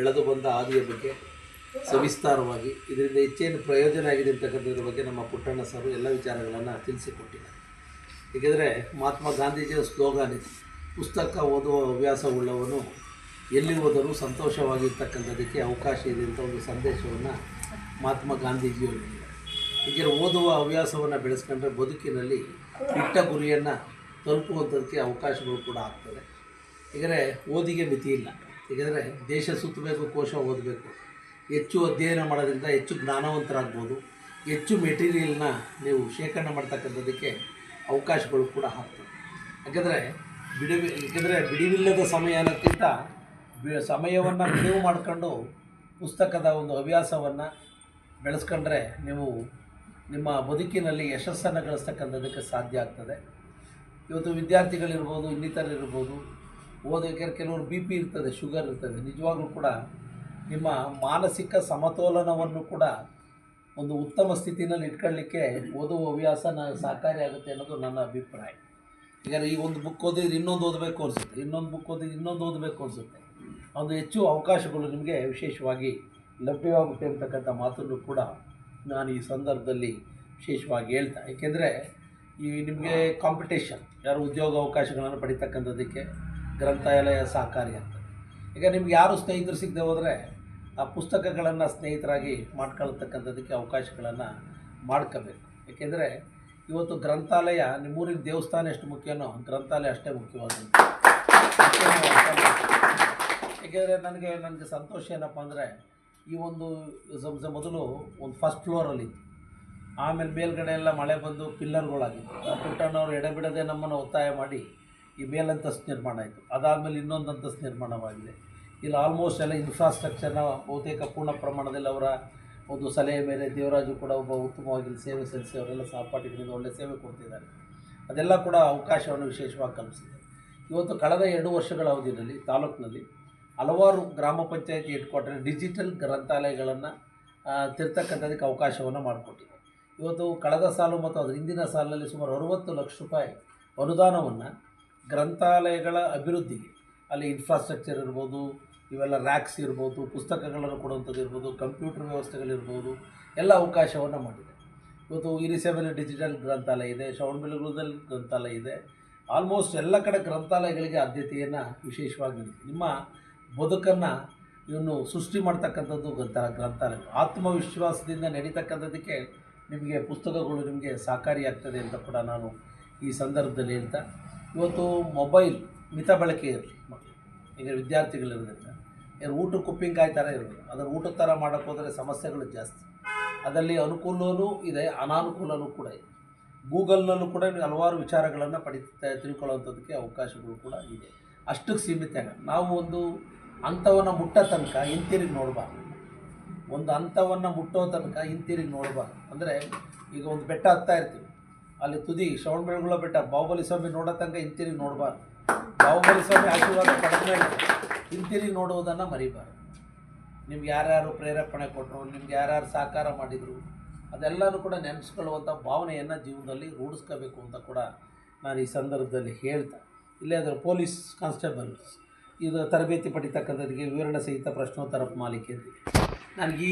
ಬೆಳೆದು ಬಂದ ಹಾದಿಯ ಬಗ್ಗೆ ಸವಿಸ್ತಾರವಾಗಿ, ಇದರಿಂದ ಹೆಚ್ಚೇನು ಪ್ರಯೋಜನ ಆಗಿದೆ ಅಂತಕ್ಕಂಥದ್ರ ಬಗ್ಗೆ ನಮ್ಮ ಪುಟ್ಟಣ್ಣ ಸರ್ ಎಲ್ಲ ವಿಚಾರಗಳನ್ನು ತಿಳಿಸಿಕೊಟ್ಟಿದ್ದಾರೆ. ಏಕೆಂದರೆ ಮಹಾತ್ಮ ಗಾಂಧೀಜಿಯ ಸ್ಲೋಗಾನ್ ಇದೆ. ಪುಸ್ತಕ ಓದುವ ಹವ್ಯಾಸವುಳ್ಳವನು ಎಲ್ಲಿ ಹೋದರೂ ಸಂತೋಷವಾಗಿರ್ತಕ್ಕಂಥದ್ದಕ್ಕೆ ಅವಕಾಶ ಇದೆ ಅಂತ ಒಂದು ಸಂದೇಶವನ್ನು ಮಹಾತ್ಮ ಗಾಂಧೀಜಿಯವರು ಹೀಗೆ ಓದುವ ಹವ್ಯಾಸವನ್ನು ಬೆಳೆಸ್ಕೊಂಡ್ರೆ ಬದುಕಿನಲ್ಲಿ ಇಟ್ಟ ಗುರಿಯನ್ನು ತಲುಪುವಂಥದ್ದಕ್ಕೆ ಅವಕಾಶಗಳು ಕೂಡ ಆಗ್ತದೆ ಏಕೆಂದರೆ ಓದಿಗೆ ಮಿತಿ ಇಲ್ಲ. ಏಕೆಂದರೆ ದೇಶ ಸುತ್ತಬೇಕು, ಕೋಶ ಓದಬೇಕು. ಹೆಚ್ಚು ಅಧ್ಯಯನ ಮಾಡೋದ್ರಿಂದ ಹೆಚ್ಚು ಜ್ಞಾನವಂತರಾಗ್ಬೋದು. ಹೆಚ್ಚು ಮೆಟೀರಿಯಲ್ನ ನೀವು ಶೇಖರಣೆ ಮಾಡ್ತಕ್ಕಂಥದ್ದಕ್ಕೆ ಅವಕಾಶಗಳು ಕೂಡ ಆಗ್ತವೆ. ಯಾಕೆಂದರೆ ಬಿಡುವಿ ಏಕೆಂದರೆ ಬಿಡುವಿಲ್ಲದ ಸಮಯ ಅನ್ನೋಕ್ಕಿಂತ ಸಮಯವನ್ನು ಬಿಡುವು ಮಾಡ್ಕೊಂಡು ಪುಸ್ತಕದ ಒಂದು ಹವ್ಯಾಸವನ್ನು ಬೆಳೆಸ್ಕೊಂಡ್ರೆ ನೀವು ನಿಮ್ಮ ಬದುಕಿನಲ್ಲಿ ಯಶಸ್ಸನ್ನು ಗಳಿಸ್ತಕ್ಕಂಥದ್ದಕ್ಕೆ ಸಾಧ್ಯ ಆಗ್ತದೆ. ಇವತ್ತು ವಿದ್ಯಾರ್ಥಿಗಳಿರ್ಬೋದು ಇನ್ನಿತರಿರ್ಬೋದು ಓದೋಕೆ ಕೆಲವರು ಬಿ ಪಿ ಇರ್ತದೆ, ಶುಗರ್ ಇರ್ತದೆ. ನಿಜವಾಗ್ಲೂ ಕೂಡ ನಿಮ್ಮ ಮಾನಸಿಕ ಸಮತೋಲನವನ್ನು ಕೂಡ ಒಂದು ಉತ್ತಮ ಸ್ಥಿತಿನಲ್ಲಿ ಇಟ್ಕೊಳ್ಳಿಕ್ಕೆ ಓದುವ ಸಹಕಾರಿ ಆಗುತ್ತೆ ಅನ್ನೋದು ನನ್ನ ಅಭಿಪ್ರಾಯ. ಈಗ ಈ ಒಂದು ಬುಕ್ ಓದಿದ್ರೆ ಇನ್ನೊಂದು ಓದಬೇಕು ಅನಿಸುತ್ತೆ. ಇನ್ನೊಂದು ಬುಕ್ ಓದಿದ್ರೆ ಇನ್ನೊಂದು ಓದಬೇಕು ಅನಿಸುತ್ತೆ. ಒಂದು ಹೆಚ್ಚು ಅವಕಾಶಗಳು ನಿಮಗೆ ವಿಶೇಷವಾಗಿ ಲಭ್ಯವಾಗುತ್ತೆ ಅಂತಕ್ಕಂಥ ಮಾತನ್ನು ಕೂಡ ನಾನು ಈ ಸಂದರ್ಭದಲ್ಲಿ ವಿಶೇಷವಾಗಿ ಹೇಳ್ತಾ ಏಕೆಂದರೆ ಈ ನಿಮಗೆ ಕಾಂಪಿಟೇಷನ್ ಯಾರು ಉದ್ಯೋಗ ಅವಕಾಶಗಳನ್ನು ಪಡಿತಕ್ಕಂಥದ್ದಕ್ಕೆ ಗ್ರಂಥಾಲಯ ಸಹಕಾರಿ ಅಂತ. ಈಗ ನಿಮ್ಗೆ ಯಾರು ಸ್ನೇಹಿತರು ಸಿಗದೆ ಹೋದರೆ ಆ ಪುಸ್ತಕಗಳನ್ನು ಸ್ನೇಹಿತರಾಗಿ ಮಾಡ್ಕೊಳ್ತಕ್ಕಂಥದ್ದಕ್ಕೆ ಅವಕಾಶಗಳನ್ನು ಮಾಡ್ಕೋಬೇಕು. ಏಕೆಂದರೆ ಇವತ್ತು ಗ್ರಂಥಾಲಯ ನಿಮ್ಮೂರಿನ ದೇವಸ್ಥಾನ ಎಷ್ಟು ಮುಖ್ಯನೋ ಗ್ರಂಥಾಲಯ ಅಷ್ಟೇ ಮುಖ್ಯವಾದಂಥ ಏಕೆಂದರೆ ನನಗೆ ನನಗೆ ಸಂತೋಷ ಏನಪ್ಪ ಅಂದರೆ ಈ ಒಂದು ಮೊದಲು ಒಂದು ಫಸ್ಟ್ ಫ್ಲೋರಲ್ಲಿತ್ತು ಆಮೇಲೆ ಮೇಲ್ಗಡೆ ಎಲ್ಲ ಮಳೆ ಬಂದು ಪಿಲ್ಲರ್ಗಳಾಗಿತ್ತು. ಪುಟ್ಟಣ್ಣವ್ರು ಎಡೆಬಿಡದೆ ನಮ್ಮನ್ನು ಒತ್ತಾಯ ಮಾಡಿ ಈ ಮೇಲಂತಸ್ತು ನಿರ್ಮಾಣ ಆಯಿತು. ಅದಾದಮೇಲೆ ಇನ್ನೊಂದು ಅಂತಸ್ತು ನಿರ್ಮಾಣವಾಗಿದೆ. ಇಲ್ಲಿ ಆಲ್ಮೋಸ್ಟ್ ಎಲ್ಲ ಇನ್ಫ್ರಾಸ್ಟ್ರಕ್ಚರ್ನ ಬಹುತೇಕ ಪೂರ್ಣ ಪ್ರಮಾಣದಲ್ಲಿ ಅವರ ಒಂದು ಸಲಹೆ ಮೇಲೆ ದೇವರಾಜು ಕೂಡ ಒಬ್ಬ ಉತ್ತಮವಾಗಿ ಸೇವೆ ಸಲ್ಲಿಸಿ ಅವರೆಲ್ಲ ಸಹಪಾಠಿಗಳಿಂದ ಒಳ್ಳೆಯ ಸೇವೆ ಕೊಡ್ತಿದ್ದಾರೆ. ಅದೆಲ್ಲ ಕೂಡ ಅವಕಾಶವನ್ನು ವಿಶೇಷವಾಗಿ ಕಲ್ಪಿಸಿದೆ. ಇವತ್ತು ಕಳೆದ ಎರಡು ವರ್ಷಗಳ ಅವಧಿಯಲ್ಲಿ ತಾಲೂಕಿನಲ್ಲಿ ಹಲವಾರು ಗ್ರಾಮ ಪಂಚಾಯತಿ ಹೆಡ್ ಡಿಜಿಟಲ್ ಗ್ರಂಥಾಲಯಗಳನ್ನು ತಿರ್ತಕ್ಕಂಥದಕ್ಕೆ ಅವಕಾಶವನ್ನು ಮಾಡಿಕೊಟ್ಟಿದೆ. ಇವತ್ತು ಕಳೆದ ಸಾಲು ಮತ್ತು ಅದರ ಹಿಂದಿನ ಸಾಲಿನಲ್ಲಿ ಸುಮಾರು ಅರುವತ್ತು ಲಕ್ಷ ರೂಪಾಯಿ ಅನುದಾನವನ್ನು ಗ್ರಂಥಾಲಯಗಳ ಅಭಿವೃದ್ಧಿಗೆ, ಅಲ್ಲಿ ಇನ್ಫ್ರಾಸ್ಟ್ರಕ್ಚರ್ ಇರ್ಬೋದು, ಇವೆಲ್ಲ ರ್ಯಾಕ್ಸ್ ಇರ್ಬೋದು, ಪುಸ್ತಕಗಳನ್ನು ಕೊಡುವಂಥದ್ದು ಇರ್ಬೋದು ಕಂಪ್ಯೂಟರ್ ವ್ಯವಸ್ಥೆಗಳಿರ್ಬೋದು ಎಲ್ಲ ಅವಕಾಶವನ್ನು ಮಾಡಿದೆ. ಇವತ್ತು ಇರಿಸೆವೆಲ್ ಡಿಜಿಟಲ್ ಗ್ರಂಥಾಲಯ ಇದೆ ಶ್ರವಣಬೆಳಗೊಳದಲ್ಲಿ ಗ್ರಂಥಾಲಯ ಇದೆ. ಆಲ್ಮೋಸ್ಟ್ ಎಲ್ಲ ಕಡೆ ಗ್ರಂಥಾಲಯಗಳಿಗೆ ಆದ್ಯತೆಯನ್ನು ವಿಶೇಷವಾಗಿ ನಿಮ್ಮ ಬದುಕನ್ನು ಇವನು ಸೃಷ್ಟಿ ಮಾಡ್ತಕ್ಕಂಥದ್ದು ಗ್ರಂಥ, ಗ್ರಂಥಾಲಯ. ಆತ್ಮವಿಶ್ವಾಸದಿಂದ ನಡೀತಕ್ಕಂಥದ್ದಕ್ಕೆ ನಿಮಗೆ ಪುಸ್ತಕಗಳು ನಿಮಗೆ ಸಹಕಾರಿಯಾಗ್ತದೆ ಅಂತ ಕೂಡ ನಾನು ಈ ಸಂದರ್ಭದಲ್ಲಿ ಹೇಳ್ತಾ ಇವತ್ತು ಮೊಬೈಲ್ ಮಿತ ಬಳಕೆ ಇರಲಿ ಈಗ ವಿದ್ಯಾರ್ಥಿಗಳಿರೋದ್ರಿಂದ ಏನು ಊಟಕ್ಕೆ ಕುಪ್ಪಿಂಗ್ ಥರ ಇರೋದು. ಅದರ ಊಟದ ಥರ ಮಾಡೋಕ್ಕೆ ಹೋದರೆ ಸಮಸ್ಯೆಗಳು ಜಾಸ್ತಿ. ಅದರಲ್ಲಿ ಅನುಕೂಲವೂ ಇದೆ ಅನಾನುಕೂಲವೂ ಕೂಡ ಇದೆ. ಗೂಗಲ್ನಲ್ಲೂ ಕೂಡ ಹಲವಾರು ವಿಚಾರಗಳನ್ನು ಪಡಿ ತಿಳ್ಕೊಳ್ಳೋವಂಥದ್ದಕ್ಕೆ ಅವಕಾಶಗಳು ಕೂಡ ಇದೆ. ಅಷ್ಟಕ್ಕೆ ಸೀಮಿತ ನಾವು ಒಂದು ಹಂತವನ್ನು ಮುಟ್ಟೋ ತನಕ ಹಿಂತಿರುಗಿ ನೋಡಬಾರ್ದು. ಒಂದು ಹಂತವನ್ನು ಮುಟ್ಟೋ ತನಕ ಹಿಂತಿರುಗಿ ನೋಡಬಾರ್ದು. ಅಂದರೆ ಈಗ ಒಂದು ಬೆಟ್ಟ ಹತ್ತಾ ಇರ್ತೀವಿ. ಅಲ್ಲಿ ತುದಿ ಶ್ರವಣಬೆಳಗೊಳ ಬೆಟ್ಟ ಬಾಹುಬಲಿ ಸ್ವಾಮಿ ನೋಡೋ ತನಕ ಹಿಂತಿರುಗಿ ನೋಡಬಾರ್ದು. ಬಾಹುಬಲಿ ಸ್ವಾಮಿ ಆಶೀರ್ವಾದ ಪಡೆದ ಮೇಲೆ ಹಿಂತಿರುಗಿ ನೋಡುವುದನ್ನು ಮರಿಬಾರ್ದು. ನಿಮ್ಗೆ ಯಾರ್ಯಾರು ಪ್ರೇರೇಪಣೆ ಕೊಟ್ಟರು ನಿಮ್ಗೆ ಯಾರ್ಯಾರು ಸಹಕಾರ ಮಾಡಿದರು, ಅದೆಲ್ಲನೂ ಕೂಡ ನೆನೆಸ್ಕೊಳ್ಳುವಂಥ ಭಾವನೆಯನ್ನು ಜೀವನದಲ್ಲಿ ರೂಢಿಸ್ಕೋಬೇಕು ಅಂತ ಕೂಡ ನಾನು ಈ ಸಂದರ್ಭದಲ್ಲಿ ಹೇಳ್ತಾ, ಇಲ್ಲೇ ಅದರ ಪೊಲೀಸ್ ಕಾನ್ಸ್ಟೇಬಲ್ಸ್, ಇದು ತರಬೇತಿ ಪಡಿತಕ್ಕಂಥದ್ದಕ್ಕೆ ವಿವರಣೆ ಸಹಿತ ಪ್ರಶ್ನೋತ್ತರ ಮಾಲಿಕೆ ಅಂತ. ನನಗೆ